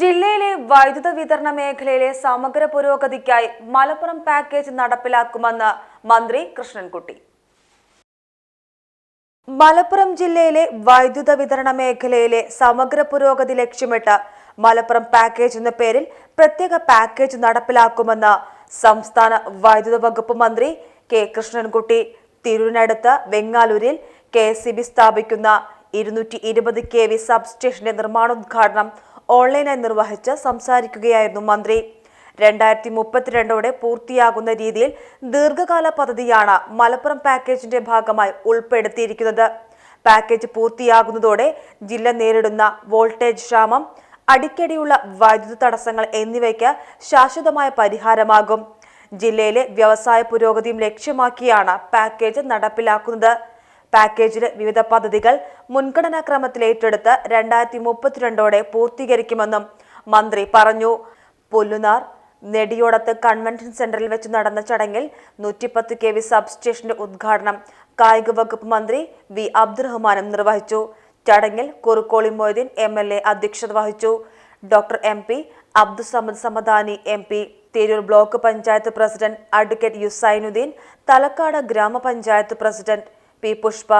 ജില്ലയിലെ വൈദ്യുത വിതരണ മേഖലയിലെ സമഗ്ര പുരോഗതിക്കായി മലപ്പുറം പാക്കേജ് നടപ്പിലാക്കുമെന്ന് മന്ത്രി കൃഷ്ണൻകുട്ടി. മലപ്പുറം ജില്ലയിലെ വൈദ്യുത വിതരണ മേഖലയിലെ സമഗ്ര പുരോഗതി ലക്ഷ്യമിട്ട് മലപ്പുറം പാക്കേജ് എന്ന പേരിൽ പ്രത്യേക പാക്കേജ് നടപ്പിലാക്കുമെന്ന് സംസ്ഥാന വൈദ്യുത വകുപ്പ് മന്ത്രി കെ കൃഷ്ണൻകുട്ടി. തിരുവനടുത്ത് വെങ്ങാലൂരിൽ കെ സ്ഥാപിക്കുന്ന ഇരുന്നൂറ്റി ഇരുപത് കെ വി സബ്സ്റ്റേഷന്റെ നിർമ്മാണോദ്ഘാടനം ഓൺലൈനായി നിർവഹിച്ച് സംസാരിക്കുകയായിരുന്നു മന്ത്രി. രണ്ടായിരത്തി മുപ്പത്തിരണ്ടോടെ പൂർത്തിയാകുന്ന രീതിയിൽ ദീർഘകാല പദ്ധതിയാണ് മലപ്പുറം പാക്കേജിന്റെ ഭാഗമായി ഉൾപ്പെടുത്തിയിരിക്കുന്നത്. പാക്കേജ് പൂർത്തിയാകുന്നതോടെ ജില്ല നേരിടുന്ന വോൾട്ടേജ് ക്ഷാമം അടിക്കടിയുള്ള വൈദ്യുത തടസ്സങ്ങൾ എന്നിവയ്ക്ക് ശാശ്വതമായ പരിഹാരമാകും. ജില്ലയിലെ വ്യവസായ പുരോഗതിയും ലക്ഷ്യമാക്കിയാണ് പാക്കേജ് നടപ്പിലാക്കുന്നത്. പാക്കേജിലെ വിവിധ പദ്ധതികൾ മുൻഗണനാക്രമത്തിൽ ഏറ്റെടുത്ത് രണ്ടായിരത്തി മുപ്പത്തിരണ്ടോടെ പൂർത്തീകരിക്കുമെന്നും മന്ത്രി പറഞ്ഞു. പുല്ലുനാർ നെടിയോടത്ത് കൺവെൻഷൻ സെന്ററിൽ വെച്ച് നടന്ന ചടങ്ങിൽ നൂറ്റിപ്പത്ത് കെ വി സബ്സ്റ്റേഷന്റെ ഉദ്ഘാടനം കായിക വകുപ്പ് മന്ത്രി വി അബ്ദുറഹ്മാനും നിർവഹിച്ചു. ചടങ്ങിൽ Kurukkoli Moideen M L A അധ്യക്ഷത വഹിച്ചു. Doctor M P Abdussamad Samadani M P Tirur block panchayat president advocate Yusainuddin Thalakkad grama panchayat president P Pushpa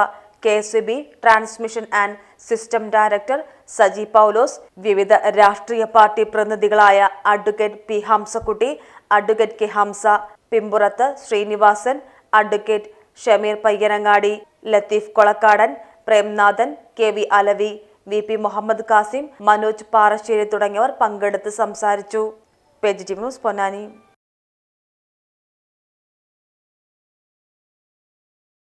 K S B transmission and system director Saji Paulose വിവിധ രാഷ്ട്രീയ party പ്രതിനിധികളായ advocate P Hamsakutty advocate K Hamsa Pimpurath Srinivasan advocate Shameer Payyanangadi Latheef Kolakkadan Premnathan K V Alavi V P Muhammad Kasim Manoj Parassery തുടങ്ങിയവർ പങ്കെടുത്ത് സംസാരിച്ചു. Page T news Ponnani.